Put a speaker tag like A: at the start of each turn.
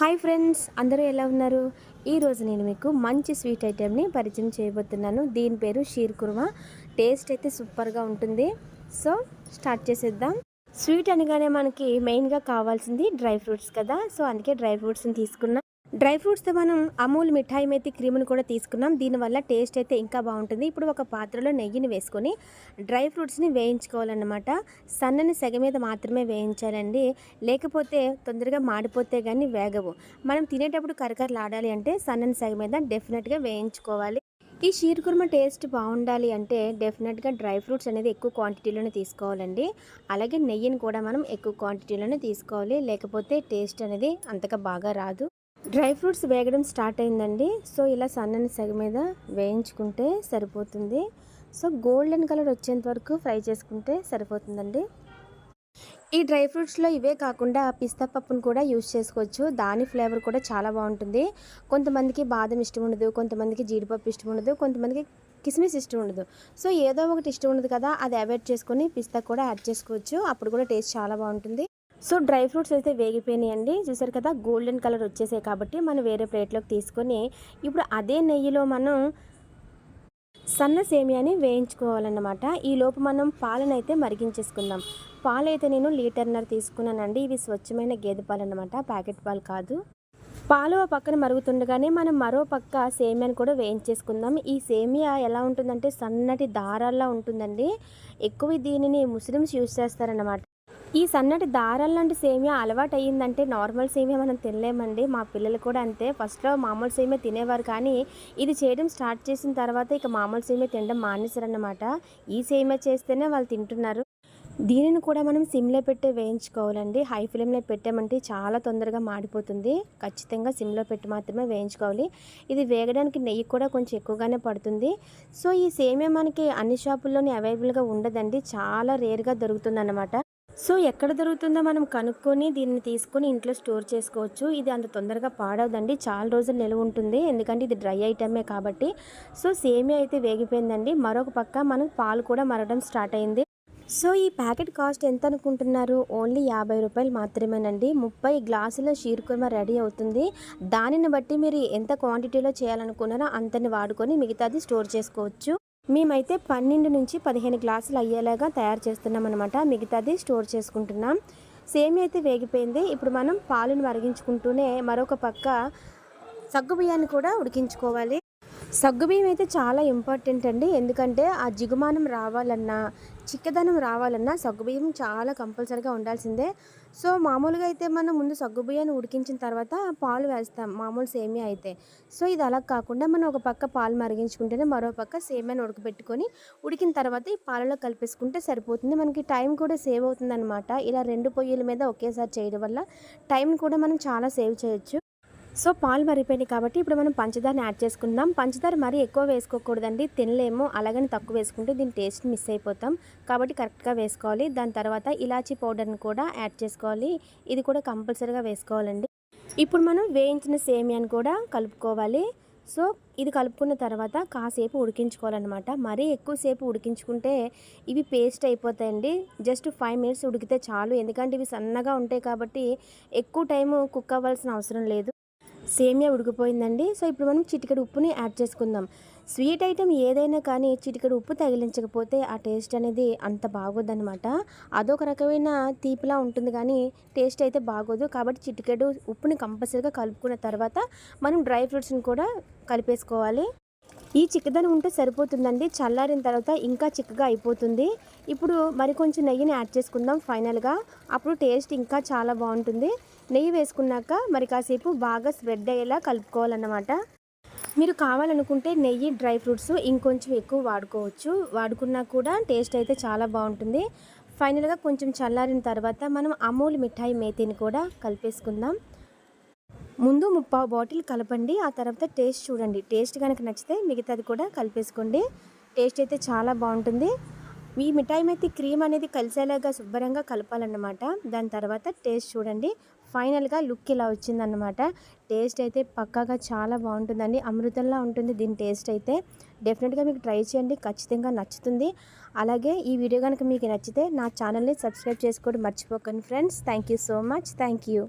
A: Hi friends అందరూ ఎలా ఉన్నారు? ఈరోజు నేను మీకు మంచి స్వీట్ ఐటెంని పరిచయం చేయబోతున్నాను. దీని పేరు షీర్ కుర్మా. టేస్ట్ అయితే సూపర్గా ఉంటుంది. సో స్టార్ట్ చేసేద్దాం. స్వీట్ అనగానే మనకి మెయిన్గా కావాల్సింది డ్రై ఫ్రూట్స్ కదా. సో అందుకే డ్రై ఫ్రూట్స్ని తీసుకున్నాను డ్రై ఫ్రూట్స్తో మనం అమూల్ మిఠాయి మేతి క్రీమ్ను కూడా తీసుకున్నాం. దీనివల్ల టేస్ట్ అయితే ఇంకా బాగుంటుంది. ఇప్పుడు ఒక పాత్రలో నెయ్యిని వేసుకొని డ్రై ఫ్రూట్స్ని వేయించుకోవాలన్నమాట. సన్నని సెగ మీద మాత్రమే వేయించాలండి. లేకపోతే తొందరగా మాడిపోతే కానీ వేగవు. మనం తినేటప్పుడు కరకరలాడాలి అంటే సన్నని సెగ మీద డెఫినెట్గా వేయించుకోవాలి. ఈ షీర్ కుర్మ టేస్ట్ బాగుండాలి అంటే డెఫినెట్గా డ్రై ఫ్రూట్స్ అనేది ఎక్కువ క్వాంటిటీలోనే తీసుకోవాలండి. అలాగే నెయ్యిని కూడా మనం ఎక్కువ క్వాంటిటీలోనే తీసుకోవాలి. లేకపోతే టేస్ట్ అనేది అంతగా బాగా రాదు. డ్రై ఫ్రూట్స్ వేగడం స్టార్ట్ అయిందండి. సో ఇలా సన్నని సెగ మీద వేయించుకుంటే సరిపోతుంది. సో గోల్డెన్ కలర్ వచ్చేంత వరకు ఫ్రై చేసుకుంటే సరిపోతుందండి. ఈ డ్రై ఫ్రూట్స్లో ఇవే కాకుండా పిస్తా పప్పును కూడా యూజ్ చేసుకోవచ్చు. దాని ఫ్లేవర్ కూడా చాలా బాగుంటుంది. కొంతమందికి బాదం ఇష్టం ఉండదు కొంతమందికి జీడిపప్పు ఇష్టం ఉండదు కొంతమందికి కిస్మిస్ ఇష్టం ఉండదు. సో ఏదో ఒకటి ఇష్టం ఉండదు కదా అది అవాయిడ్ చేసుకొని పిస్తా కూడా యాడ్ చేసుకోవచ్చు. అప్పుడు కూడా టేస్ట్ చాలా బాగుంటుంది. సో డ్రై ఫ్రూట్స్ అయితే వేగిపోయినాయండి. చూసారు కదా గోల్డెన్ కలర్ వచ్చేసాయి కాబట్టి మనం వేరే ప్లేట్లోకి తీసుకొని ఇప్పుడు అదే నెయ్యిలో మనం సన్న సేమియాని వేయించుకోవాలన్నమాట. ఈ లోపు మనం పాలను అయితే మరిగించేసుకుందాం. పాలు అయితే నేను లీటర్నర్ తీసుకున్నానండి. ఇవి స్వచ్ఛమైన గేదె పాలు అనమాట ప్యాకెట్ పాలు కాదు. పాలు ఆ పక్కన మరుగుతుండగానే మనం మరో పక్క సేమియాని కూడా వేయించేసుకుందాం. ఈ సేమియా ఎలా ఉంటుందంటే సన్నటి దారాల్లా ఉంటుందండి. ఎక్కువ దీనిని ముస్లిమ్స్ యూజ్ చేస్తారన్నమాట. ఈ సన్నటి దారాల లాంటి సేమియా అలవాటు అయ్యిందంటే నార్మల్ సేమియా మనం తినలేమండి. మా పిల్లలు కూడా అంతే. ఫస్ట్లో మామూలు సేమియా తినేవారు కానీ ఇది చేయడం స్టార్ట్ చేసిన తర్వాత ఇక మామూలు సేమియా తినడం మానేశారన్నమాట. ఈ సేమియా చేస్తేనే వాళ్ళు తింటున్నారు. దీనిని కూడా మనం సిమ్లో పెట్టే వేయించుకోవాలండి. హై ఫ్లేమ్లో పెట్టామంటే చాలా తొందరగా మాడిపోతుంది. ఖచ్చితంగా సిమ్లో పెట్టి మాత్రమే వేయించుకోవాలి. ఇది వేగడానికి నెయ్యి కూడా కొంచెం ఎక్కువగానే పడుతుంది. సో ఈ సేమియా మనకి అన్ని షాపుల్లోనే అవైలబుల్గా ఉండదండి. చాలా రేర్గా దొరుకుతుంది అన్నమాట సో ఎక్కడ దొరుకుతుందో మనం కనుక్కొని దీన్ని తీసుకొని ఇంట్లో స్టోర్ చేసుకోవచ్చు. ఇది అంత తొందరగా పాడవదండి. చాలా రోజులు నిల్వ ఉంటుంది. ఎందుకంటే ఇది డ్రై ఐటమే కాబట్టి. సో సేమియా అయితే వేగిపోయిందండి. మరొక పక్క మనం పాలు కూడా మరగడం స్టార్ట్ అయింది. సో ఈ ప్యాకెట్ కాస్ట్ ఎంత అనుకుంటున్నారు? ఓన్లీ యాభై రూపాయలు మాత్రమేనండి. ముప్పై గ్లాసుల షీర్ కుర్మా రెడీ అవుతుంది. దానిని బట్టి మీరు ఎంత క్వాంటిటీలో చేయాలనుకున్నారో అంతని వాడుకొని మిగతాది స్టోర్ చేసుకోవచ్చు. మేమైతే పన్నెండు నుంచి పదిహేను గ్లాసులు అయ్యేలాగా తయారు చేస్తున్నాం అనమాట మిగతాది స్టోర్ చేసుకుంటున్నాం. సేమ్ అయితే వేగిపోయింది. ఇప్పుడు మనం పాలను మరిగించుకుంటూనే మరొక పక్క సగ్గుబియ్యాన్ని కూడా ఉడికించుకోవాలి. సగ్గుబియ్యం అయితే చాలా ఇంపార్టెంట్ అండి. ఎందుకంటే ఆ జిగుమానం రావాలన్నా చిక్కదనం రావాలన్నా సగ్గుబియ్యం చాలా కంపల్సరీగా ఉండాల్సిందే. సో మామూలుగా అయితే మనం ముందు సగ్గుబియ్యాన్ని ఉడికించిన తర్వాత పాలు వేస్తాం మామూలు సేమియా అయితే. సో ఇది అలా కాకుండా మనం ఒక పక్క పాలు మరిగించుకుంటేనే మరో పక్క సేమియాని ఉడకబెట్టుకొని ఉడికిన తర్వాత ఈ పాలలో కలిపేసుకుంటే సరిపోతుంది. మనకి టైం కూడా సేవ్ అవుతుందన్నమాట. ఇలా రెండు పొయ్యిల మీద ఒకేసారి చేయడం వల్ల టైం కూడా మనం చాలా సేవ్ చేయొచ్చు. సో పాలు మరిగిపోయినాయి కాబట్టి ఇప్పుడు మనం పంచదారని యాడ్ చేసుకుందాం. పంచదార మరీ ఎక్కువ వేసుకోకూడదండి. తినలేము. అలాగని తక్కువ వేసుకుంటే దీని టేస్ట్ మిస్ అయిపోతాం. కాబట్టి కరెక్ట్గా వేసుకోవాలి. దాని తర్వాత ఇలాచీ పౌడర్ని కూడా యాడ్ చేసుకోవాలి. ఇది కూడా కంపల్సరీగా వేసుకోవాలండి. ఇప్పుడు మనం వేయించిన సేమియాని కూడా కలుపుకోవాలి. సో ఇది కలుపుకున్న తర్వాత కాసేపు ఉడికించుకోవాలన్నమాట. మరీ ఎక్కువసేపు ఉడికించుకుంటే ఇవి పేస్ట్ అయిపోతాయండి. జస్ట్ ఫైవ్ మినిట్స్ ఉడికితే చాలు. ఎందుకంటే ఇవి సన్నగా ఉంటాయి కాబట్టి ఎక్కువ టైము కుక్ అవ్వాల్సిన అవసరం లేదు. సేమియా ఉడికిపోయిందండి. సో ఇప్పుడు మనం చిటికెడు ఉప్పుని యాడ్ చేసుకుందాం. స్వీట్ ఐటెం ఏదైనా కానీ చిటికెడు ఉప్పు తగిలించకపోతే ఆ టేస్ట్ అనేది అంత బాగోదన్నమాట. అదొక రకమైన తీపిలా ఉంటుంది కానీ టేస్ట్ అయితే బాగోదు. కాబట్టి చిటికెడు ఉప్పుని కంపల్సరీగా కలుపుకున్న తర్వాత మనం డ్రై ఫ్రూట్స్ని కూడా కలిపేసుకోవాలి. ఈ చిక్కదనం ఉంటే సరిపోతుందండి. చల్లారిన తర్వాత ఇంకా చిక్కగా అయిపోతుంది. ఇప్పుడు మరి కొంచెం నెయ్యిని యాడ్ చేసుకుందాం ఫైనల్గా. అప్పుడు టేస్ట్ ఇంకా చాలా బాగుంటుంది. నెయ్యి వేసుకున్నాక మరి కాసేపు బాగా స్ప్రెడ్ అయ్యేలా కలుపుకోవాలన్నమాట. మీరు కావాలనుకుంటే నెయ్యి డ్రై ఫ్రూట్స్ ఇంకొంచెం ఎక్కువ వాడుకోవచ్చు. వాడుకున్నా కూడా టేస్ట్ అయితే చాలా బాగుంటుంది. ఫైనల్గా కొంచెం చల్లారిన తర్వాత మనం అమూల్ మిఠాయి మేతిని కూడా కలిపేసుకుందాం. ముందు ముప్పావు బాటిల్ కలపండి ఆ తర్వాత టేస్ట్ చూడండి. టేస్ట్ కనుక నచ్చితే మిగతాది కూడా కలిపేసుకోండి. టేస్ట్ అయితే చాలా బాగుంటుంది. ఈ మిఠాయి అయితే క్రీమ్ అనేది కలిసేలాగా శుభ్రంగా కలపాలన్నమాట. దాని తర్వాత టేస్ట్ చూడండి. ఫైనల్గా లుక్ ఇలా వచ్చిందన్నమాట. టేస్ట్ అయితే పక్కాగా చాలా బాగుంటుందండి. అమృతంలా ఉంటుంది దీని టేస్ట్ అయితే. డెఫినెట్గా మీకు ట్రై చేయండి. ఖచ్చితంగా నచ్చుతుంది. అలాగే ఈ వీడియో కనుక మీకు నచ్చితే నా ఛానల్ని సబ్స్క్రైబ్ చేసుకోవడం మర్చిపోకండి friends. Thank you so much. Thank you.